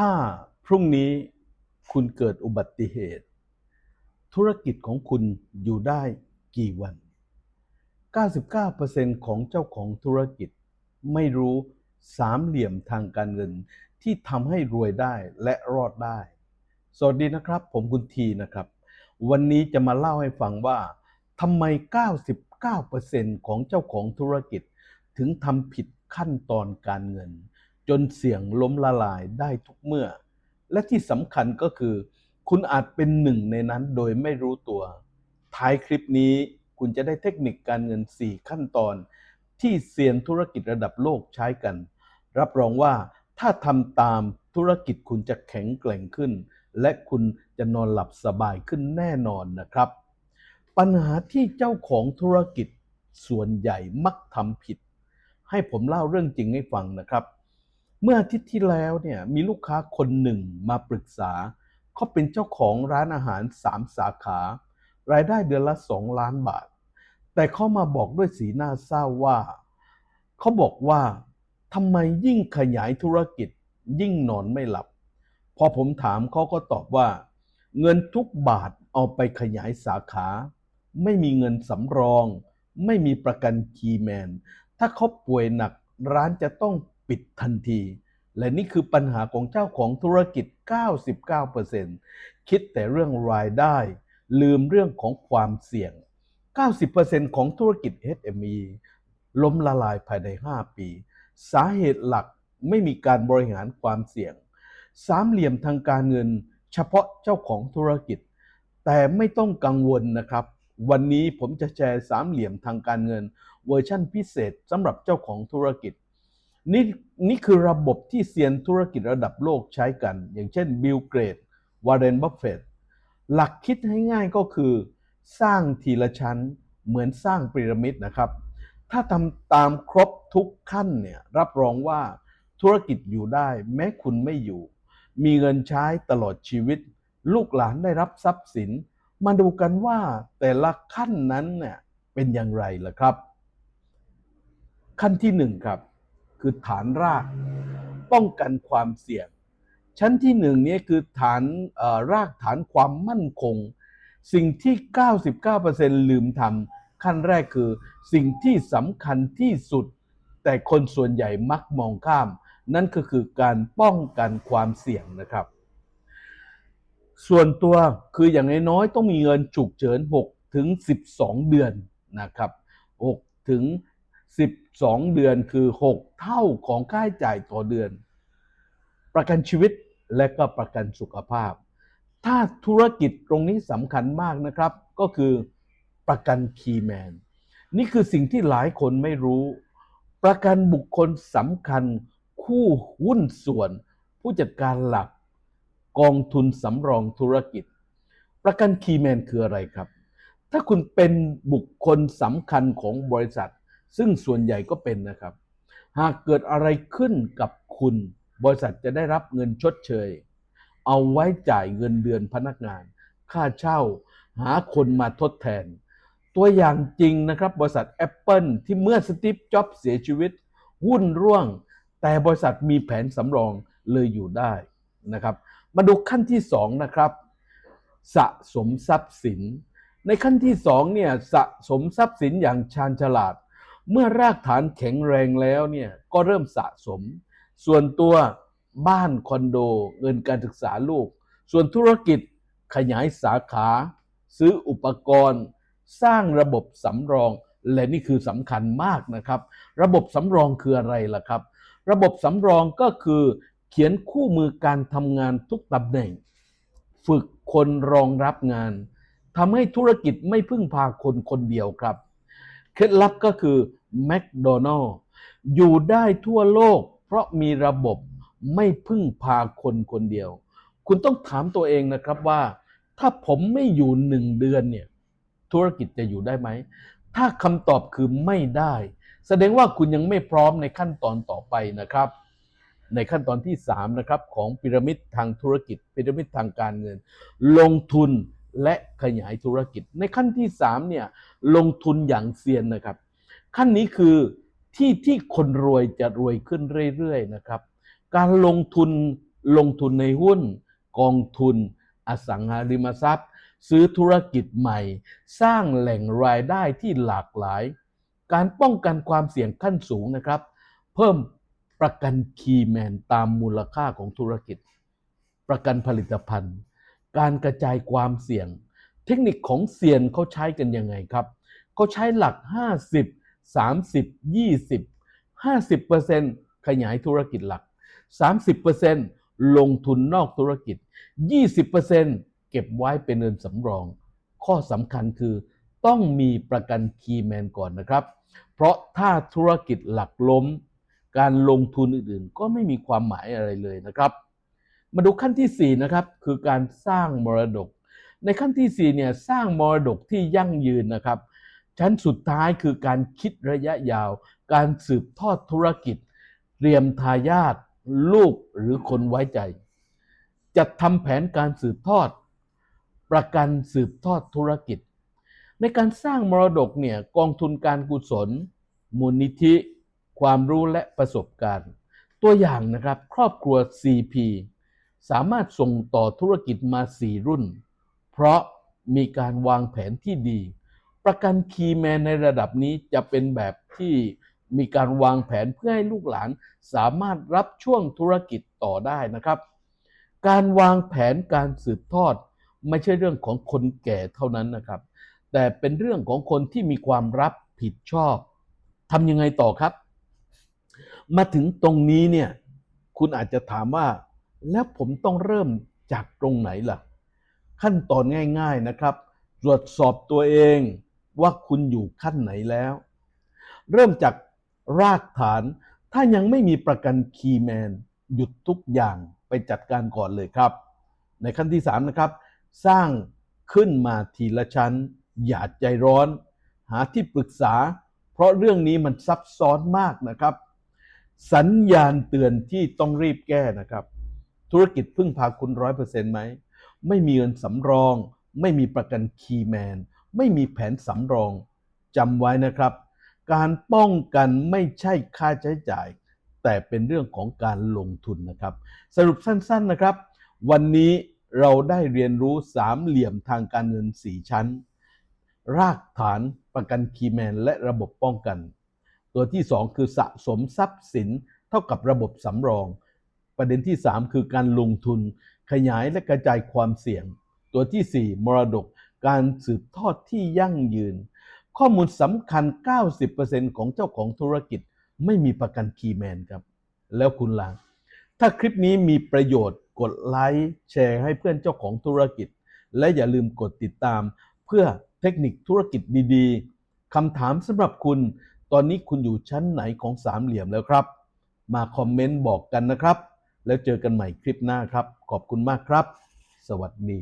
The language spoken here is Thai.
ถ้าพรุ่งนี้คุณเกิดอุบัติเหตุ ธุรกิจของคุณอยู่ได้กี่วัน 99%ของเจ้าของธุรกิจ ไม่รู้สามเหลี่ยมทางการเงินที่ทำให้รวยได้และรอดได้ สวัสดีนะครับ ผมคุณทีนะครับ วันนี้จะมาเล่าให้ฟังว่าทำไม 99%ของเจ้าของธุรกิจ ถึงทำผิดขั้นตอนการเงิน จนเสี่ยงล้มละลายได้ทุกเมื่อ และที่สำคัญก็คือ คุณอาจเป็นหนึ่งในนั้นโดยไม่รู้ตัว ท้ายคลิปนี้คุณจะได้เทคนิคการเงิน 4 ขั้นตอน ที่เซียนธุรกิจระดับโลกใช้กัน รับรองว่าถ้าทำตามธุรกิจคุณจะแข็งแกร่งขึ้น และคุณจะนอนหลับสบายขึ้นแน่นอนนะครับ ปัญหาที่เจ้าของธุรกิจส่วนใหญ่มักทำผิด ให้ผมเล่าเรื่องจริงให้ฟังนะครับ เมื่ออาทิตย์ที่แล้วเนี่ยมีลูกค้าคนหนึ่งมาปรึกษาเขาเป็นเจ้าของร้านอาหาร3สาขา รายได้เดือนละ2ล้านบาท แต่เขามาบอกด้วยสีหน้าเศร้าว่า เขาบอกว่าทำไมยิ่งขยายธุรกิจยิ่งนอนไม่หลับ พอผมถามเขาก็ตอบว่า เงินทุกบาทเอาไปขยายสาขา ไม่มีเงินสำรอง ไม่มีประกันคีแมน ถ้าเขาป่วยหนักร้านจะต้อง ปิดทันที และนี่คือปัญหาของเจ้าของธุรกิจ 99%คิดแต่เรื่องรายได้ ลืมเรื่องของความเสี่ยง 90%ของธุรกิจ SME ล้มละลายภายใน 5 ปี สาเหตุหลักไม่มีการบริหารความเสี่ยง สามเหลี่ยมทางการเงิน เฉพาะเจ้าของธุรกิจ แต่ไม่ต้องกังวลนะครับ วันนี้ผมจะแชร์สามเหลี่ยมทางการเงิน เวอร์ชั่นพิเศษสำหรับเจ้าของธุรกิจ นี่นี่คือระบบที่เซียนธุรกิจระดับโลกใช้กัน อย่างเช่นบิลเกรดวาร์เรนบัฟเฟตหลักคิดให้ง่ายก็คือ สร้างทีละชั้นเหมือนสร้างพีระมิดนะครับ ถ้าทำตามครบทุกขั้นเนี่ยรับรองว่าธุรกิจอยู่ได้แม้คุณไม่อยู่ มีเงินใช้ตลอดชีวิต ลูกหลานได้รับทรัพย์สิน มาดูกันว่าแต่ละขั้นนั้นเนี่ยเป็นอย่างไรล่ะครับ ขั้นที่หนึ่งครับ คือฐานราก ป้องกันความเสี่ยง ชั้นที่หนึ่งนี้คือฐานรากฐานความมั่นคง สิ่งที่ 99%ลืมทำขั้นแรกคือ สิ่งที่สำคัญที่สุด แต่คนส่วนใหญ่มักมองข้าม นั่นก็คือการป้องกันความเสี่ยงนะครับส่วนตัวคืออย่างน้อยๆต้องมีเงินฉุกเฉิน 6 ถึง 12 เดือนนะครับ 6 ถึง 12 เดือนคือ 6 เท่าของค่าใช้จ่ายต่อเดือน ประกันชีวิตและก็ประกันสุขภาพ ถ้าธุรกิจตรงนี้สำคัญมากนะครับ ก็คือประกันคีย์แมน นี่คือสิ่งที่หลายคนไม่รู้ ประกันบุคคลสำคัญ คู่หุ้นส่วน ผู้จัดการหลัก กองทุนสำรองธุรกิจ ประกันคีย์แมนคืออะไรครับ ถ้าคุณเป็นบุคคลสำคัญของบริษัท ซึ่งส่วนใหญ่ก็เป็นนะครับ หากเกิดอะไรขึ้นกับคุณ บริษัทจะได้รับเงินชดเชย เอาไว้จ่ายเงินเดือนพนักงาน ค่าเช่า หาคนมาทดแทน ตัวอย่างจริงนะครับ บริษัท Apple ที่เมื่อสตีฟจ็อบส์เสียชีวิต หุ้นร่วง แต่บริษัทมีแผนสำรองเลยอยู่ได้นะครับ มาดูขั้นที่สองนะครับ สะสมทรัพย์สิน ในขั้นที่สองเนี่ยสะสมทรัพย์สินอย่างชาญฉลาด เมื่อรากฐานแข็งแรงแล้วเนี่ยก็เริ่มสะสม ส่วนตัวบ้านคอนโด เงินการศึกษาลูก ส่วนธุรกิจขยายสาขา ซื้ออุปกรณ์ สร้างระบบสำรอง และนี่คือสำคัญมากนะครับ ระบบสำรองคืออะไรล่ะครับ ระบบสำรองก็คือ เขียนคู่มือการทำงานทุกตำแหน่ง ฝึกคนรองรับงานทำให้ธุรกิจไม่พึ่งพาคนคนเดียวครับ เคล็ดลับก็คือแม d โดนัลล์อยู่ได้ทั่วโลก เพราะมีระบบไม่พึ่งพาคนคนเดียว คุณต้องถามตัวเองนะครับว่า ถ้าผมไม่อยู่หนึ่งเดือนเนี่ยธุรกิจจะอยู่ได้ไหม ถ้าคำตอบคือไม่ได้ แสดงว่าคุณยังไม่พร้อมในขั้นตอนต่อไปนะครับ ในขั้นตอนที่3นะครับของพีระมิดทางธุรกิจพีระมิดทางการเงิน ลงทุน และขยายธุรกิจ ในขั้นที่3เนี่ยลงทุนอย่างเซียนนะครับ ขั้นนี้คือที่ที่คนรวยจะรวยขึ้นเรื่อยๆนะครับ การลงทุนลงทุนในหุ้น กองทุน อสังหาริมทรัพย์ ซื้อธุรกิจใหม่ สร้างแหล่งรายได้ที่หลากหลาย การป้องกันความเสี่ยงขั้นสูงนะครับ เพิ่มประกันคีย์แมนตามมูลค่าของธุรกิจ ประกันผลิตภัณฑ์ การกระจายความเสี่ยง เทคนิคของเซียนเขาใช้กันยังไงครับเขาใช้หลัก 50 30 20 50%ขยายธุรกิจหลัก 30%ลงทุนนอกธุรกิจ 20%เก็บไว้เป็นเงินสำรอง ข้อสำคัญคือต้องมีประกันคีย์แมนก่อนนะครับ เพราะถ้าธุรกิจหลักล้ม การลงทุนอื่นๆ ก็ไม่มีความหมายอะไรเลยนะครับ มาดูขั้นที่ 4 นะครับ คือการสร้างมรดก ในขั้นที่4เนี่ยสร้างมรดกที่ยั่งยืนนะครับ ชั้นสุดท้ายคือการคิดระยะยาว การสืบทอดธุรกิจ เตรียมทายาทลูกหรือคนไว้ใจ จัดทำแผนการสืบทอด ประกันสืบทอดธุรกิจ ในการสร้างมรดกเนี่ยกองทุนการกุศล มูลนิธิ ความรู้และประสบการณ์ ตัวอย่างนะครับครอบครัว CP สามารถส่งต่อธุรกิจมา4รุ่น เพราะมีการวางแผนที่ดี ประกันคีแมนในระดับนี้จะเป็นแบบที่มีการวางแผนเพื่อให้ลูกหลานสามารถรับช่วงธุรกิจต่อได้นะครับ การวางแผนการสืบทอด ไม่ใช่เรื่องของคนแก่เท่านั้นนะครับ แต่เป็นเรื่องของคนที่มีความรับผิดชอบทำยังไงต่อครับ มาถึงตรงนี้เนี่ย คุณอาจจะถามว่า แล้วผมต้องเริ่มจากตรงไหนล่ะ ขั้นตอนง่ายๆนะครับ ตรวจสอบตัวเองว่าคุณอยู่ขั้นไหนแล้ว เริ่มจากรากฐาน ถ้ายังไม่มีประกันคีแมน หยุดทุกอย่างไปจัดการก่อนเลยครับ ในขั้นที่ 3 นะครับ สร้างขึ้นมาทีละชั้น อย่าใจร้อน หาที่ปรึกษา เพราะเรื่องนี้มันซับซ้อนมากนะครับ สัญญาณเตือนที่ต้องรีบแก้นะครับ ธุรกิจพึ่งพาคุณร้อยเปอร์เซ็นต์ไหม ไม่มีเงินสำรอง ไม่มีประกันคีย์แมน ไม่มีแผนสำรองจำไว้นะครับ การป้องกันไม่ใช่ค่าใช้จ่าย แต่เป็นเรื่องของการลงทุนนะครับ สรุปสั้นๆนะครับ วันนี้เราได้เรียนรู้สามเหลี่ยมทางการเงิน4ชั้น รากฐานประกันคีย์แมน และระบบป้องกัน ตัวที่2คือสะสมทรัพย์สินเท่ากับระบบสำรอง ประเด็นที่ 3 คือการลงทุน ขยายและกระจายความเสี่ยง ตัวทีสี่ 4 มรดก การสืบทอดที่ยั่งยืน ข้อมูลสำคัญ 90%ของเจ้าของธุรกิจไม่มีประกันคีย์แมนครับ แล้วคุณล่ะถ้าคลิปนี้มีประโยชน์กดไลค์แชร์ให้เพื่อนเจ้าของธุรกิจ และอย่าลืมกดติดตาม เพื่อเทคนิคธุรกิจดีๆคำถามสำหรับคุณ ตอนนี้คุณอยู่ชั้นไหนของสามเหลี่ยมแล้วครับ มาคอมเมนต์บอกกันนะครับ แล้วเจอกันใหม่คลิปหน้าครับ ขอบคุณมากครับ สวัสดี